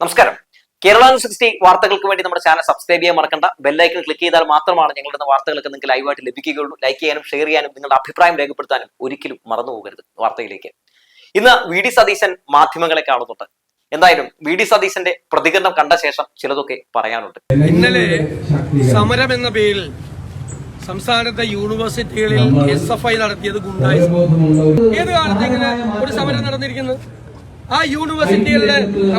നമസ്കാരം. Kerala news sixty വാർത്തകൾക്ക് വേണ്ടി നമ്മുടെ ചാനൽ സബ്സ്ക്രൈബ് ചെയ്യാൻ മറക്കണ്ട. ബെല്ലൈക്കൺ ക്ലിക്ക് ചെയ്താൽ മാത്രമാണ് ഞങ്ങളുടെ വാർത്തകളൊക്കെ നിങ്ങൾക്ക് ലൈവായിട്ട് ലഭിക്കുകയുള്ളൂ. ലൈക്ക് ചെയ്യാനും ഷെയർ ചെയ്യാനും നിങ്ങളുടെ അഭിപ്രായം രേഖപ്പെടുത്താനും ഒരിക്കലും മറന്നു പോകരുത് വാർത്തയിലേക്ക്. ഇന്ന് വി ഡി സതീശൻ മാധ്യമങ്ങളെ കാണുന്നുണ്ട്. എന്തായാലും വി ഡി സതീശന്റെ പ്രതികരണം കണ്ട ശേഷം ചിലതൊക്കെ പറയാനുണ്ട്. ഇന്നലെ സമരം എന്ന പേരിൽ സംസ്ഥാനത്തെ യൂണിവേഴ്സിറ്റികളിൽ എസ് എഫ് ഐ നടത്തിയത് ഗുണ്ടായി ഏത് കാലത്ത് ഇങ്ങനെ ഒരു സമരം നടന്നിരിക്കുന്നത്? ആ യൂണിവേഴ്സിറ്റികളിലെ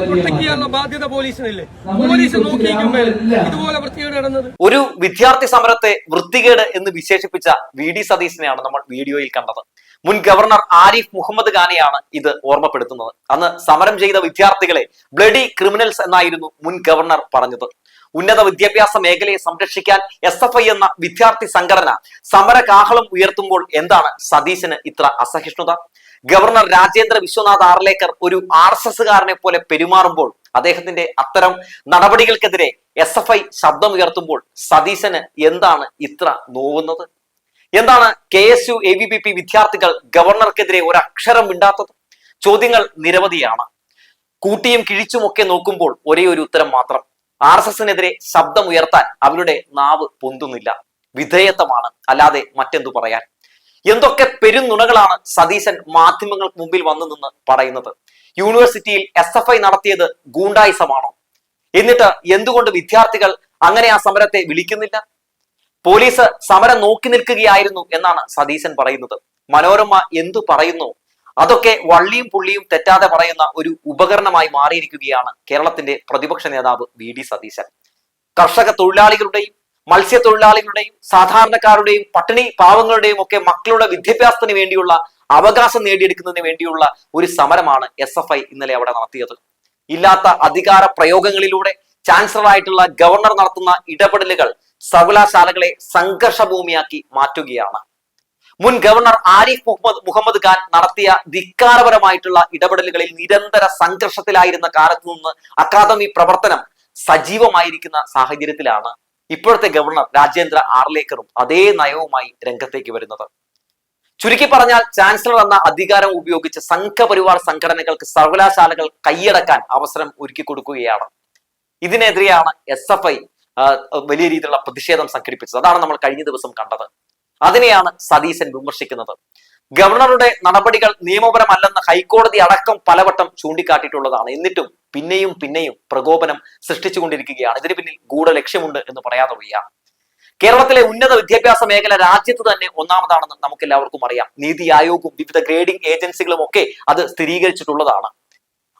പ്രൊട്ടക്ട് ചെയ്യാനുള്ള ബാധ്യത പോലീസിനില്ലേ? പോലീസ് നോക്കിയിരിക്കുമ്പോൾ ഇതുപോലെ വൃത്തികേട് നടന്നത് ഒരു വിദ്യാർത്ഥി സമരത്തെ വൃത്തികേട് എന്ന് വിശേഷിപ്പിച്ച വി ഡി സതീശനെയാണ് നമ്മൾ വീഡിയോയിൽ കണ്ടത്. മുൻ ഗവർണർ ആരിഫ് മുഹമ്മദ് ഖാനെയാണ് ഇത് ഓർമ്മപ്പെടുത്തുന്നത്. അന്ന് സമരം ചെയ്ത വിദ്യാർത്ഥികളെ ബ്ലഡി ക്രിമിനൽസ് എന്നായിരുന്നു മുൻ ഗവർണർ പറഞ്ഞത്. ഉന്നത വിദ്യാഭ്യാസ മേഖലയെ സംരക്ഷിക്കാൻ എസ് എഫ് ഐ എന്ന വിദ്യാർത്ഥി സംഘടന സമരകാഹളം ഉയർത്തുമ്പോൾ എന്താണ് സതീശന് ഇത്ര അസഹിഷ്ണുത? ഗവർണർ രാജേന്ദ്ര വിശ്വനാഥ് ആർലേക്കർ ഒരു ആർ എസ് എസ്സുകാരനെ പോലെ പെരുമാറുമ്പോൾ അദ്ദേഹത്തിന്റെ അത്തരം നടപടികൾക്കെതിരെ എസ് എഫ് ഐ ശബ്ദമുയർത്തുമ്പോൾ സതീശന് എന്താണ് ഇത്ര നോവുന്നത്? എന്താണ് K S U A B P P വിദ്യാർത്ഥികൾ ഗവർണർക്കെതിരെ ഒരക്ഷരം മിണ്ടാത്തത്? ചോദ്യങ്ങൾ നിരവധിയാണ്. കൂട്ടിയും കിഴിച്ചുമൊക്കെ നോക്കുമ്പോൾ ഒരേ ഒരു ഉത്തരം മാത്രം. ആർ എസ് എസിനെതിരെ ശബ്ദമുയർത്താൻ അവരുടെ നാവ് പൊന്തുന്നില്ല. വിധേയത്വമാണ്. അല്ലാതെ മറ്റെന്തു പറയാൻ? എന്തൊക്കെ പെരുന്നുണകളാണ് സതീശൻ മാധ്യമങ്ങൾക്ക് മുമ്പിൽ വന്നു നിന്ന് പറയുന്നത്? യൂണിവേഴ്സിറ്റിയിൽ എസ് എഫ് ഐ നടത്തിയത് ഗൂണ്ടായിസമാണോ? എന്നിട്ട് എന്തുകൊണ്ട് വിദ്യാർത്ഥികൾ അങ്ങനെ ആ സമരത്തെ വിളിക്കുന്നില്ല? പോലീസ് സമരം നോക്കി നിൽക്കുകയായിരുന്നു എന്നാണ് സതീശൻ പറയുന്നത്. മനോരമ എന്തു പറയുന്നു? അതൊക്കെ വള്ളിയും പുള്ളിയും തെറ്റാതെ പറയുന്ന ഒരു ഉപകരണമായി മാറിയിരിക്കുകയാണ് കേരളത്തിന്റെ പ്രതിപക്ഷ നേതാവ് വി ഡി സതീശൻ. കർഷക തൊഴിലാളികളുടെയും മത്സ്യത്തൊഴിലാളികളുടെയും സാധാരണക്കാരുടെയും പട്ടിണി പാവങ്ങളുടെയും ഒക്കെ മക്കളുടെ വിദ്യാഭ്യാസത്തിന് വേണ്ടിയുള്ള അവകാശം നേടിയെടുക്കുന്നതിന് വേണ്ടിയുള്ള ഒരു സമരമാണ് എസ് എഫ് ഐ ഇന്നലെ അവിടെ നടത്തിയത്. ഇല്ലാത്ത അധികാര പ്രയോഗങ്ങളിലൂടെ ചാൻസലറായിട്ടുള്ള ഗവർണർ നടത്തുന്ന ഇടപെടലുകൾ സർവകലാശാലകളെ സംഘർഷഭൂമിയാക്കി മാറ്റുകയാണ്. മുൻ ഗവർണർ ആരിഫ് മുഹമ്മദ് മുഹമ്മദ് ഖാൻ നടത്തിയ ധിക്കാരപരമായിട്ടുള്ള ഇടപെടലുകളിൽ നിരന്തര സംഘർഷത്തിലായിരുന്ന കാലത്തു നിന്ന് അക്കാദമി പ്രവർത്തനം സജീവമായിരിക്കുന്ന സാഹചര്യത്തിലാണ് ഇപ്പോഴത്തെ ഗവർണർ രാജേന്ദ്ര ആർലേക്കറും അതേ നയവുമായി രംഗത്തേക്ക് വരുന്നത്. ചുരുക്കി പറഞ്ഞാൽ ചാൻസലർ എന്ന അധികാരം ഉപയോഗിച്ച് സംഘപരിവാർ സംഘടനകൾക്ക് സർവകലാശാലകൾ കൈയടക്കാൻ അവസരം ഒരുക്കി കൊടുക്കുകയാണ്. ഇതിനെതിരെയാണ് എസ് എഫ് ഐ വലിയ രീതിയിലുള്ള പ്രതിഷേധം സംഘടിപ്പിച്ചത്. അതാണ് നമ്മൾ കഴിഞ്ഞ ദിവസം കണ്ടത്. അതിനെയാണ് സതീശൻ വിമർശിക്കുന്നത്. ഗവർണറുടെ നടപടികൾ നിയമപരമല്ലെന്ന് ഹൈക്കോടതി അടക്കം പലവട്ടം ചൂണ്ടിക്കാട്ടിയിട്ടുള്ളതാണ്. എന്നിട്ടും പിന്നെയും പിന്നെയും പ്രകോപനം സൃഷ്ടിച്ചുകൊണ്ടിരിക്കുകയാണ്. ഇതിന് പിന്നിൽ ഗൂഢ ലക്ഷ്യമുണ്ട് എന്ന് പറയാതെ വയ്യ കേരളത്തിലെ ഉന്നത വിദ്യാഭ്യാസ മേഖല രാജ്യത്ത് തന്നെ ഒന്നാമതാണെന്ന് നമുക്ക് എല്ലാവർക്കും അറിയാം. നീതി ആയോഗും വിവിധ ഗ്രേഡിംഗ് ഏജൻസികളും ഒക്കെ അത് സ്ഥിരീകരിച്ചിട്ടുള്ളതാണ്.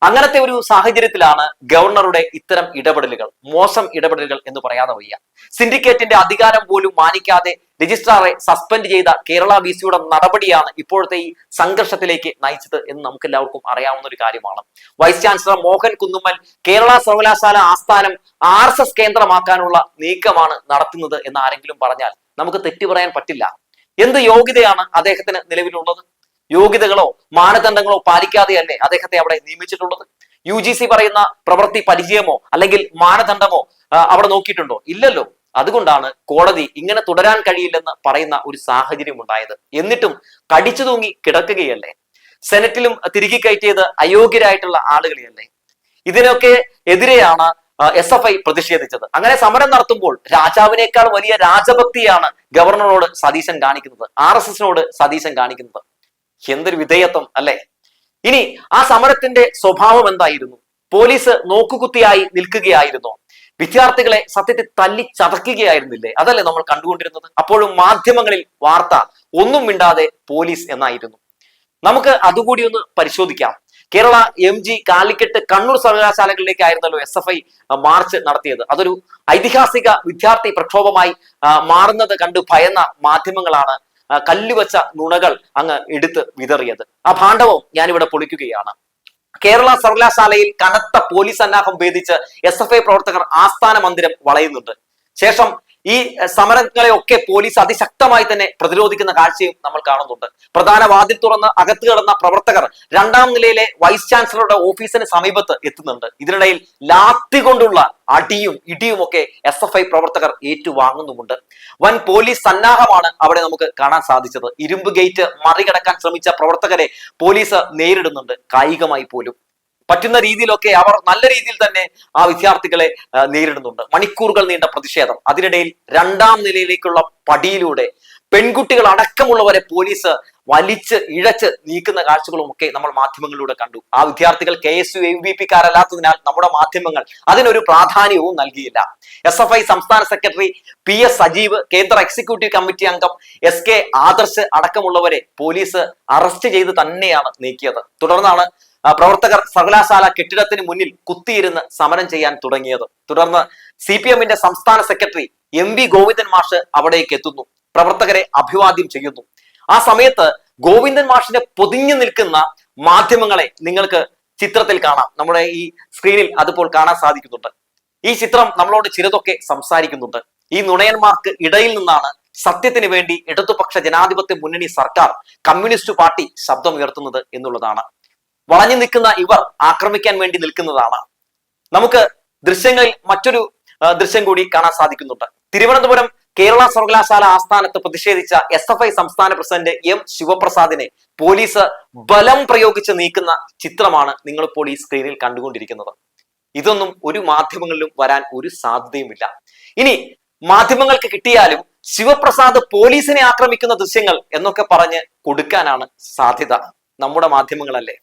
അങ്ങനത്തെ ഒരു സാഹചര്യത്തിലാണ് ഗവർണറുടെ ഇത്തരം ഇടപെടലുകൾ മോശം ഇടപെടലുകൾ എന്ന് പറയാതെ വയ്യ. സിൻഡിക്കേറ്റിന്റെ അധികാരം പോലും മാനിക്കാതെ രജിസ്ട്രാറെ സസ്പെൻഡ് ചെയ്ത കേരള ബി സിയുടെ നടപടിയാണ് ഇപ്പോഴത്തെ ഈ സംഘർഷത്തിലേക്ക് നയിച്ചത് എന്ന് നമുക്ക് എല്ലാവർക്കും അറിയാവുന്ന ഒരു കാര്യമാണ്. വൈസ് ചാൻസലർ മോഹൻ കുന്നുമ്മൽ കേരള സർവകലാശാല ആസ്ഥാനം ആർ എസ് എസ് കേന്ദ്രമാക്കാനുള്ള നീക്കമാണ് നടത്തുന്നത് എന്ന് ആരെങ്കിലും പറഞ്ഞാൽ നമുക്ക് തെറ്റു പറയാൻ പറ്റില്ല. എന്ത് യോഗ്യതയാണ് അദ്ദേഹത്തിന് നിലവിലുള്ളത്? യോഗ്യതകളോ മാനദണ്ഡങ്ങളോ പാലിക്കാതെ തന്നെ അദ്ദേഹത്തെ അവിടെ നിയമിച്ചിട്ടുള്ളത്. യു ജി സി പറയുന്ന പ്രവൃത്തി പരിചയമോ അല്ലെങ്കിൽ മാനദണ്ഡമോ അവിടെ നോക്കിയിട്ടുണ്ടോ? ഇല്ലല്ലോ. അതുകൊണ്ടാണ് കോടതി ഇങ്ങനെ തുടരാൻ കഴിയില്ലെന്ന് പറയുന്ന ഒരു സാഹചര്യം ഉണ്ടായത്. എന്നിട്ടും കടിച്ചു തൂങ്ങി കിടക്കുകയല്ലേ? സെനറ്റിലും തിരികെ കയറ്റിയത് അയോഗ്യരായിട്ടുള്ള ആളുകളെയല്ലേ? ഇതിനൊക്കെ എതിരെയാണ് എസ് എഫ് ഐ പ്രതിഷേധിച്ചത്. അങ്ങനെ സമരം നടത്തുമ്പോൾ രാജാവിനേക്കാൾ വലിയ രാജഭക്തിയാണ് ഗവർണറോട് സതീശൻ കാണിക്കുന്നത്. ആർ എസ് എസിനോട് സതീശൻ കാണിക്കുന്നത്. എന്തൊരു വിധേയത്വം അല്ലെ? ഇനി ആ സമരത്തിന്റെ സ്വഭാവം എന്തായിരുന്നു? പോലീസ് നോക്കുകുത്തിയായി നിൽക്കുകയായിരുന്നു? വിദ്യാർത്ഥികളെ സത്യത്തിൽ തല്ലി ചതക്കുകയായിരുന്നില്ലേ? അതല്ലേ നമ്മൾ കണ്ടുകൊണ്ടിരുന്നത്. അപ്പോഴും മാധ്യമങ്ങളിൽ വാർത്ത ഒന്നും മിണ്ടാതെ പോലീസ് എന്നായിരുന്നു. നമുക്ക് അതുകൂടി ഒന്ന് പരിശോധിക്കാം. കേരള എം ജി കാലിക്കറ്റ് കണ്ണൂർ സർവകലാശാലകളിലേക്കായിരുന്നല്ലോ എസ് എഫ് ഐ മാർച്ച് നടത്തിയത്. അതൊരു ഐതിഹാസിക വിദ്യാർത്ഥി പ്രക്ഷോഭമായി മാറുന്നത് കണ്ട് ഭയന്ന മാധ്യമങ്ങളാണ് കല്ലുവച്ച നുണകൾ അങ്ങ് എടുത്ത് വിതറിയത്. ആ ഭാണ്ഡവം ഞാനിവിടെ പൊളിക്കുകയാണ്. കേരള സർവകലാശാലയിൽ കനത്ത പോലീസ് സന്നാഹം ഭേദിച്ച് എസ് എഫ് ഐ പ്രവർത്തകർ ആസ്ഥാന മന്ദിരം വളയുന്നുണ്ട്. ശേഷം ഈ സമരങ്ങളെ ഒക്കെ പോലീസ് അതിശക്തമായി തന്നെ പ്രതിരോധിക്കുന്ന കാഴ്ചയും നമ്മൾ കാണുന്നുണ്ട്. പ്രധാന വാതിൽ തുറന്ന് അകത്ത് കിടന്ന പ്രവർത്തകർ രണ്ടാം നിലയിലെ വൈസ് ചാൻസലറുടെ ഓഫീസിന് സമീപത്ത് എത്തുന്നുണ്ട്. ഇതിനിടയിൽ ലാത്തി കൊണ്ടുള്ള അടിയും ഇടിയും ഒക്കെ എസ് എഫ് ഐ പ്രവർത്തകർ ഏറ്റുവാങ്ങുന്നുമുണ്ട്. വൻ പോലീസ് സന്നാഹമാണ് അവിടെ നമുക്ക് കാണാൻ സാധിച്ചത്. ഇരുമ്പ് ഗേറ്റ് മറികടക്കാൻ ശ്രമിച്ച പ്രവർത്തകരെ പോലീസ് നേരിടുന്നുണ്ട്. കായികമായി പോലും. പറ്റുന്ന രീതിയിലൊക്കെ അവർ നല്ല രീതിയിൽ തന്നെ ആ വിദ്യാർത്ഥികളെ നേരിടുന്നുണ്ട്. മണിക്കൂറുകൾ നീണ്ട പ്രതിഷേധം. അതിനിടയിൽ രണ്ടാം നിലയിലേക്കുള്ള പടിയിലൂടെ പെൺകുട്ടികൾ അടക്കമുള്ളവരെ പോലീസ് വലിച്ച് ഇഴച്ച് നീക്കുന്ന കാഴ്ചകളും ഒക്കെ നമ്മൾ മാധ്യമങ്ങളിലൂടെ കണ്ടു. ആ വിദ്യാർത്ഥികൾ K S U M V P കാരല്ലാത്തതിനാൽ നമ്മുടെ മാധ്യമങ്ങൾ അതിനൊരു പ്രാധാന്യവും നൽകിയില്ല. എസ് എഫ് ഐ സംസ്ഥാന സെക്രട്ടറി പി എസ് സജീവ് കേന്ദ്ര എക്സിക്യൂട്ടീവ് കമ്മിറ്റി അംഗം എസ് കെ ആദർശ് അടക്കമുള്ളവരെ പോലീസ് അറസ്റ്റ് ചെയ്ത് തന്നെയാണ് നീക്കിയത്. തുടർന്നാണ് പ്രവർത്തകർ സർവകലാശാല കെട്ടിടത്തിന് മുന്നിൽ കുത്തിയിരുന്ന് സമരം ചെയ്യാൻ തുടങ്ങിയത്. തുടർന്ന് സി പി എമ്മിന്റെ സംസ്ഥാന സെക്രട്ടറി എം വി ഗോവിന്ദൻ മാഷ് അവിടേക്ക് എത്തുന്നു. പ്രവർത്തകരെ അഭിവാദ്യം ചെയ്യുന്നു. ആ സമയത്ത് ഗോവിന്ദൻ മാഷിനെ പൊതിഞ്ഞു നിൽക്കുന്ന മാധ്യമങ്ങളെ നിങ്ങൾക്ക് ചിത്രത്തിൽ കാണാം. നമ്മുടെ ഈ സ്ക്രീനിൽ അതിപ്പോൾ കാണാൻ സാധിക്കുന്നുണ്ട്. ഈ ചിത്രം നമ്മളോട് ചിലതൊക്കെ സംസാരിക്കുന്നുണ്ട്. ഈ നുണയന്മാർക്ക് ഇടയിൽ നിന്നാണ് സത്യത്തിന് വേണ്ടി ഇടതുപക്ഷ ജനാധിപത്യ മുന്നണി സർക്കാർ കമ്മ്യൂണിസ്റ്റ് പാർട്ടി ശബ്ദമുയർത്തുന്നത് എന്നുള്ളതാണ്. വളഞ്ഞു നിൽക്കുന്ന ഇവർ ആക്രമിക്കാൻ വേണ്ടി നിൽക്കുന്നതാണ്. നമുക്ക് ദൃശ്യങ്ങളിൽ മറ്റൊരു ദൃശ്യം കൂടി കാണാൻ സാധിക്കുന്നുണ്ട്. തിരുവനന്തപുരം കേരള സർവകലാശാല ആസ്ഥാനത്ത് പ്രതിഷേധിച്ച എസ് എഫ് ഐ സംസ്ഥാന പ്രസിഡന്റ് എം ശിവപ്രസാദിനെ പോലീസ് ബലം പ്രയോഗിച്ച് നീക്കുന്ന ചിത്രമാണ് നിങ്ങളിപ്പോൾ ഈ സ്ക്രീനിൽ കണ്ടുകൊണ്ടിരിക്കുന്നത്. ഇതൊന്നും ഒരു മാധ്യമങ്ങളിലും വരാൻ ഒരു സാധ്യതയുമില്ല. ഇനി മാധ്യമങ്ങൾക്ക് കിട്ടിയാലും ശിവപ്രസാദ് പോലീസിനെ ആക്രമിക്കുന്ന ദൃശ്യങ്ങൾ എന്നൊക്കെ പറഞ്ഞ് കൊടുക്കാനാണ് സാധ്യത നമ്മുടെ മാധ്യമങ്ങളല്ലേ?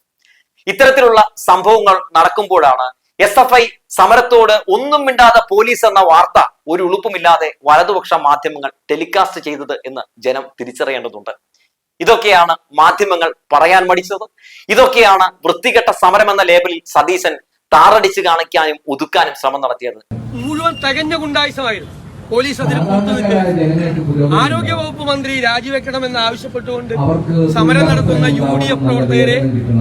ഇത്തരത്തിലുള്ള സംഭവങ്ങൾ നടക്കുമ്പോഴാണ് എസ് എഫ് ഐ സമരത്തോട് ഒന്നും മിണ്ടാതെ പോലീസ് എന്ന വാർത്ത ഒരു ഉളുപ്പുമില്ലാതെ വലതുപക്ഷ മാധ്യമങ്ങൾ ടെലികാസ്റ്റ് ചെയ്തത് എന്ന് ജനം തിരിച്ചറിയേണ്ടതുണ്ട്. ഇതൊക്കെയാണ് മാധ്യമങ്ങൾ പറയാൻ മടിച്ചത്. ഇതൊക്കെയാണ് വൃത്തികെട്ട സമരം എന്ന ലേബലിൽ സതീശൻ താറടിച്ച് കാണിക്കാനും ഒതുക്കാനും ശ്രമം നടത്തിയത്. മുഴുവൻ തികഞ്ഞ ഗുണ്ടായുസമായിരുന്നു. പോലീസ് അതിന് കൂട്ടുനിൽക്കുന്നത് ആരോഗ്യ വകുപ്പ് മന്ത്രി രാജിവെക്കണമെന്ന് ആവശ്യപ്പെട്ടുകൊണ്ട് സമരം നടത്തുന്ന യു ഡി എഫ് പ്രവർത്തകരെ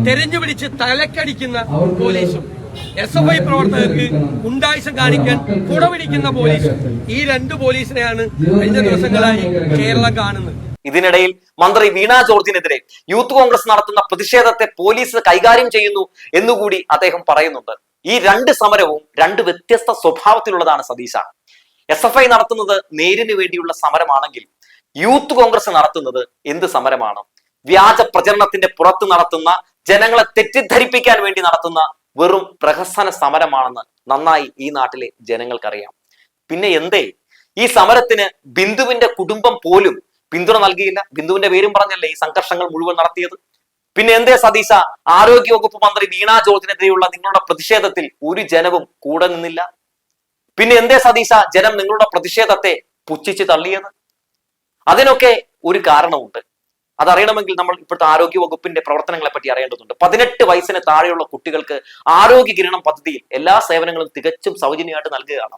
തെരഞ്ഞുപിടിച്ച് തലക്കടിക്കുന്ന പോലീസും എസ് എഫ് ഐ പ്രവർത്തകർക്ക് ഉണ്ടായിസം കാണിക്കാൻ കുടപിടിക്കുന്ന പോലീസും ഈ രണ്ട് പോലീസിനെയാണ് കഴിഞ്ഞ ദിവസങ്ങളായി കേരളം കാണുന്നത്. ഇതിനിടയിൽ മന്ത്രി വീണ ജോർജിനെതിരെ യൂത്ത് കോൺഗ്രസ് നടത്തുന്ന പ്രതിഷേധത്തെ പോലീസ് കൈകാര്യം ചെയ്യുന്നു എന്നുകൂടി അദ്ദേഹം പറയുന്നുണ്ട്. ഈ രണ്ട് സമരവും രണ്ട് വ്യത്യസ്ത സ്വഭാവത്തിലുള്ളതാണ് സതീശ. എസ് എഫ് ഐ നടത്തുന്നത് നേരിന് വേണ്ടിയുള്ള സമരമാണെങ്കിൽ യൂത്ത് കോൺഗ്രസ് നടത്തുന്നത് എന്ത് സമരമാണ്? വ്യാജ പ്രചരണത്തിന്റെ പുറത്ത് നടത്തുന്ന ജനങ്ങളെ തെറ്റിദ്ധരിപ്പിക്കാൻ വേണ്ടി നടത്തുന്ന വെറും പ്രഹസന സമരമാണെന്ന് നന്നായി ഈ നാട്ടിലെ ജനങ്ങൾക്കറിയാം. പിന്നെ എന്തേ? ഈ സമരത്തിന് ബിന്ദുവിന്റെ കുടുംബം പോലും പിന്തുണ നൽകിയില്ല. ബിന്ദുവിന്റെ പേരും പറഞ്ഞല്ലേ ഈ സംഘർഷങ്ങൾ മുഴുവൻ നടത്തിയത്? പിന്നെ എന്തേ സതീശ? ആരോഗ്യ വകുപ്പ് മന്ത്രി വീണ ജോർജിനെതിരെയുള്ള നിങ്ങളുടെ പ്രതിഷേധത്തിൽ ഒരു ജനവും കൂടെ നിന്നില്ല. പിന്നെ എന്തേ സതീശ? ജനം നിങ്ങളുടെ പ്രതിഷേധത്തെ പുച്ഛിച്ച് തള്ളിയത്? അതിനൊക്കെ ഒരു കാരണമുണ്ട്. അതറിയണമെങ്കിൽ നമ്മൾ ഇപ്പോഴത്തെ ആരോഗ്യ വകുപ്പിന്റെ പ്രവർത്തനങ്ങളെ പറ്റി അറിയേണ്ടതുണ്ട്. പതിനെട്ട് വയസ്സിന് താഴെയുള്ള കുട്ടികൾക്ക് ആരോഗ്യ കിരണം പദ്ധതിയിൽ എല്ലാ സേവനങ്ങളും തികച്ചും സൗജന്യമായിട്ട് നൽകുകയാണ്.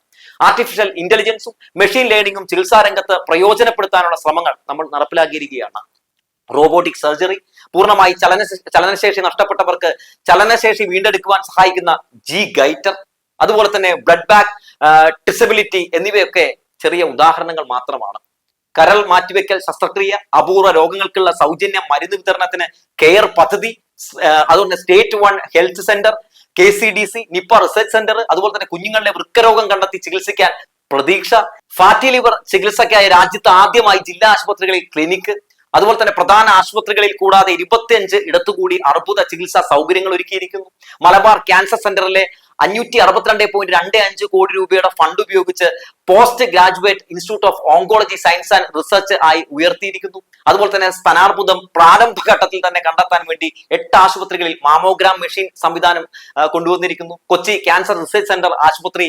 ആർട്ടിഫിഷ്യൽ ഇന്റലിജൻസും മെഷീൻ ലേണിംഗും ചികിത്സാ രംഗത്ത് പ്രയോജനപ്പെടുത്താനുള്ള ശ്രമങ്ങൾ നമ്മൾ നടപ്പിലാക്കിയിരിക്കുകയാണ്. റോബോട്ടിക് സർജറി പൂർണമായി ചലന ചലനശേഷി നഷ്ടപ്പെട്ടവർക്ക് ചലനശേഷി വീണ്ടെടുക്കുവാൻ സഹായിക്കുന്ന ജി ഗൈറ്റർ അതുപോലെ തന്നെ ബ്ലഡ് ബാക്ക് ഡിസബിലിറ്റി എന്നിവയൊക്കെ ചെറിയ ഉദാഹരണങ്ങൾ മാത്രമാണ്. കരൾ മാറ്റിവെക്കൽ ശസ്ത്രക്രിയ അപൂർവ രോഗങ്ങൾക്കുള്ള സൗജന്യ മരുന്ന് വിതരണത്തിന് കെയർ പദ്ധതി അതുകൊണ്ട് state one health centre K C D C Nipah research centre അതുപോലെ തന്നെ കുഞ്ഞുങ്ങളുടെ വൃക്കരോഗം കണ്ടെത്തി ചികിത്സിക്കാൻ പ്രതീക്ഷ ഫാറ്റി ലിവർ ചികിത്സയ്ക്കായി രാജ്യത്ത് ആദ്യമായി ജില്ലാ ആശുപത്രികളിൽ ക്ലിനിക്ക് അതുപോലെ തന്നെ പ്രധാന ആശുപത്രികളിൽ കൂടാതെ ഇരുപത്തിയഞ്ച് ഇടത്തുകൂടി അർബുദ ചികിത്സാ സൗകര്യങ്ങൾ ഒരുക്കിയിരിക്കുന്നു. മലബാർ ക്യാൻസർ സെന്ററിലെ അഞ്ഞൂറ്റി അറുപത്തിരണ്ട് പോയിന്റ് രണ്ട് അഞ്ച് കോടി രൂപയുടെ ഫണ്ട് ഉപയോഗിച്ച് post graduate institute of oncology science and research ആയി ഉയർത്തിയിരിക്കുന്നു. അതുപോലെ തന്നെ സ്ഥാനാർബുദം പ്രാരംഭഘട്ടത്തിൽ തന്നെ കണ്ടെത്താൻ വേണ്ടി എട്ട് ആശുപത്രികളിൽ മാമോഗ്രാം മെഷീൻ സംവിധാനം കൊണ്ടുവന്നിരിക്കുന്നു. കൊച്ചി ക്യാൻസർ റിസർച്ച് സെന്റർ ആശുപത്രി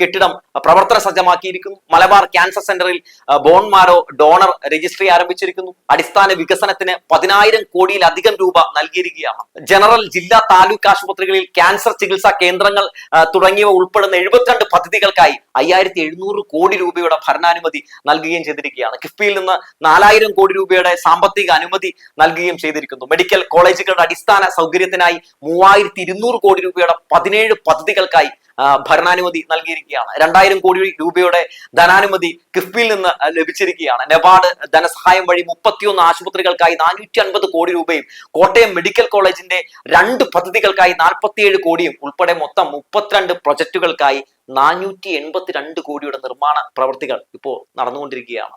കെട്ടിടം പ്രവർത്തന സജ്ജമാക്കിയിരിക്കുന്നു. മലബാർ ക്യാൻസർ സെന്ററിൽ ബോൺ മാരോ ഡോണർ രജിസ്ട്രി ആരംഭിച്ചിരിക്കുന്നു. അടിസ്ഥാന വികസനത്തിന് പതിനായിരം കോടിയിലധികം രൂപ നൽകിയിരിക്കുകയാണ്. ജനറൽ ജില്ലാ താലൂക്ക് ആശുപത്രികളിൽ ക്യാൻസർ ചികിത്സാ കേന്ദ്രങ്ങൾ ആ, തുടങ്ങിയവ ഉൾപ്പെടുന്ന എഴുപത്തിരണ്ട് പദ്ധതികൾക്കായി അയ്യായിരത്തി എഴുന്നൂറ് കോടി രൂപയുടെ ഭരണാനുമതി നൽകുകയും ചെയ്തിരിക്കുകയാണ്. കിഫ്ബിയിൽ നിന്ന് നാലായിരം കോടി രൂപയുടെ സാമ്പത്തിക അനുമതി നൽകുകയും ചെയ്തിരിക്കുന്നു. മെഡിക്കൽ കോളേജുകളുടെ അടിസ്ഥാന സൗകര്യത്തിനായി മൂവായിരത്തി ഇരുന്നൂറ് കോടി രൂപയുടെ പതിനേഴ് പദ്ധതികൾക്കായി ഭരണാനുമതി നൽകിയിരിക്കുകയാണ്. രണ്ടായിരം കോടി രൂപയുടെ ധനാനുമതി കിഫ്ബിയിൽ നിന്ന് ലഭിച്ചിരിക്കുകയാണ്. നെബാഡ് ധനസഹായം വഴി മുപ്പത്തിയൊന്ന് ആശുപത്രികൾക്കായി നാനൂറ്റി അൻപത് കോടി രൂപയും കോട്ടയം മെഡിക്കൽ കോളേജിന്റെ രണ്ട് പദ്ധതികൾക്കായി നാൽപ്പത്തിയേഴ് കോടിയും ഉൾപ്പെടെ മൊത്തം മുപ്പത്തിരണ്ട് പ്രൊജക്ടുകൾക്കായി നാനൂറ്റി എൺപത്തിരണ്ട് കോടിയുടെ നിർമ്മാണ പ്രവർത്തികൾ ഇപ്പോൾ നടന്നുകൊണ്ടിരിക്കുകയാണ്.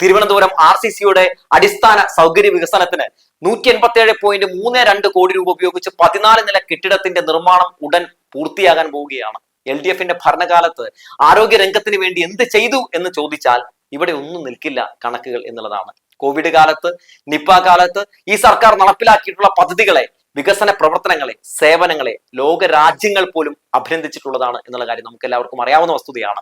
തിരുവനന്തപുരം ആർ സി സിയുടെ അടിസ്ഥാന സൗകര്യ വികസനത്തിന് നൂറ്റി എൺപത്തി ഏഴ് പോയിന്റ് മൂന്ന് രണ്ട് കോടി രൂപ ഉപയോഗിച്ച് പതിനാല് നില കെട്ടിടത്തിന്റെ നിർമ്മാണം ഉടൻ പൂർത്തിയാകാൻ പോവുകയാണ്. എൽ ഡി എഫിന്റെ ഭരണകാലത്ത് ആരോഗ്യ രംഗത്തിന് വേണ്ടി എന്ത് ചെയ്തു എന്ന് ചോദിച്ചാൽ ഇവിടെ ഒന്നും നിൽക്കില്ല കണക്കുകൾ എന്നുള്ളതാണ്. കോവിഡ് കാലത്ത് നിപ്പ കാലത്ത് ഈ സർക്കാർ നടപ്പിലാക്കിയിട്ടുള്ള പദ്ധതികളെ വികസന പ്രവർത്തനങ്ങളെ സേവനങ്ങളെ ലോക രാജ്യങ്ങൾ പോലും അഭിനന്ദിച്ചിട്ടുള്ളതാണ് എന്നുള്ള കാര്യം നമുക്ക് എല്ലാവർക്കും അറിയാവുന്ന വസ്തുതയാണ്.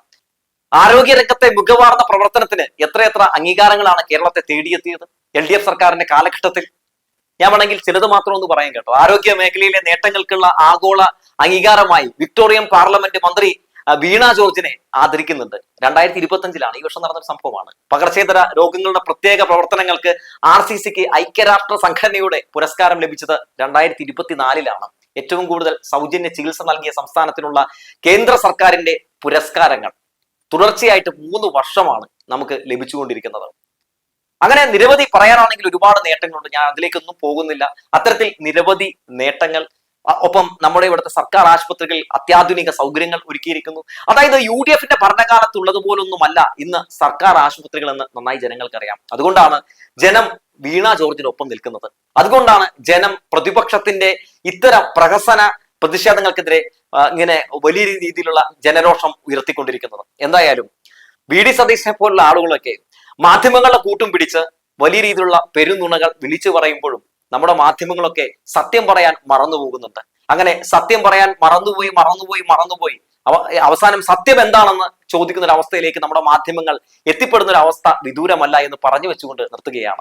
ആരോഗ്യ രംഗത്തെ മികവാർന്ന പ്രവർത്തനത്തിന് എത്രയെത്ര അംഗീകാരങ്ങളാണ് കേരളത്തെ തേടിയെത്തിയത്? എൽ ഡി എഫ് സർക്കാരിന്റെ കാലഘട്ടത്തിൽ ഞാൻ വേണമെങ്കിൽ ചിലത് മാത്രം ഒന്ന് പറയാൻ കേട്ടോ. ആരോഗ്യ മേഖലയിലെ നേട്ടങ്ങൾക്കുള്ള ആഗോള അംഗീകാരമായി വിക്ടോറിയൻ പാർലമെന്റ് മന്ത്രി വീണ ജോർജിനെ ആദരിക്കുന്നുണ്ട്. രണ്ടായിരത്തി ഇരുപത്തി അഞ്ചിലാണ് ഈ വർഷം നടന്ന ഒരു സംഭവമാണ്. പകർച്ചേതര രോഗങ്ങളുടെ പ്രത്യേക പ്രവർത്തനങ്ങൾക്ക് ആർ സി സിക്ക് ഐക്യരാഷ്ട്ര സംഘടനയുടെ പുരസ്കാരം ലഭിച്ചത് രണ്ടായിരത്തി ഇരുപത്തിനാലിലാണ് ഏറ്റവും കൂടുതൽ സൗജന്യ ചികിത്സ നൽകിയ സംസ്ഥാനത്തിനുള്ള കേന്ദ്ര സർക്കാരിന്റെ പുരസ്കാരങ്ങൾ. തുടർച്ചയായിട്ട് മൂന്ന് വർഷമാണ് നമുക്ക് ലഭിച്ചുകൊണ്ടിരിക്കുന്നത്. അങ്ങനെ നിരവധി പറയാനാണെങ്കിൽ ഒരുപാട് നേട്ടങ്ങളുണ്ട്. ഞാൻ അതിലേക്കൊന്നും പോകുന്നില്ല. അത്തരത്തിൽ നിരവധി നേട്ടങ്ങൾ ഒപ്പം നമ്മുടെ ഇവിടുത്തെ സർക്കാർ ആശുപത്രികളിൽ അത്യാധുനിക സൗകര്യങ്ങൾ ഒരുക്കിയിരിക്കുന്നു. അതായത് യു ഡി എഫിന്റെ ഭരണകാലത്തുള്ളതുപോലൊന്നുമല്ല ഇന്ന് സർക്കാർ ആശുപത്രികൾ എന്ന് നന്നായി ജനങ്ങൾക്കറിയാം. അതുകൊണ്ടാണ് ജനം വീണ ജോർജിനൊപ്പം നിൽക്കുന്നത്. അതുകൊണ്ടാണ് ജനം പ്രതിപക്ഷത്തിന്റെ ഇത്തരം പ്രഹസന പ്രതിഷേധങ്ങൾക്കെതിരെ ഇങ്ങനെ വലിയ രീതിയിലുള്ള ജനരോഷം ഉയർത്തിക്കൊണ്ടിരിക്കുന്നത്. എന്തായാലും വി ഡി സതീശനെ പോലുള്ള ആളുകളൊക്കെ മാധ്യമങ്ങളുടെ കൂട്ടും പിടിച്ച് വലിയ രീതിയിലുള്ള പെരുന്നുണകൾ വിളിച്ചു പറയുമ്പോഴും നമ്മുടെ മാധ്യമങ്ങളൊക്കെ സത്യം പറയാൻ മറന്നു പോകുന്നുണ്ട്. അങ്ങനെ സത്യം പറയാൻ മറന്നുപോയി മറന്നുപോയി മറന്നുപോയി അവ- അവസാനം സത്യം എന്താണെന്ന് ചോദിക്കുന്ന ഒരു അവസ്ഥയിലേക്ക് നമ്മുടെ മാധ്യമങ്ങൾ എത്തിപ്പെടുന്ന ഒരു അവസ്ഥ വിദൂരമല്ല എന്ന് പറഞ്ഞു വെച്ചുകൊണ്ട് നിർത്തുകയാണ്.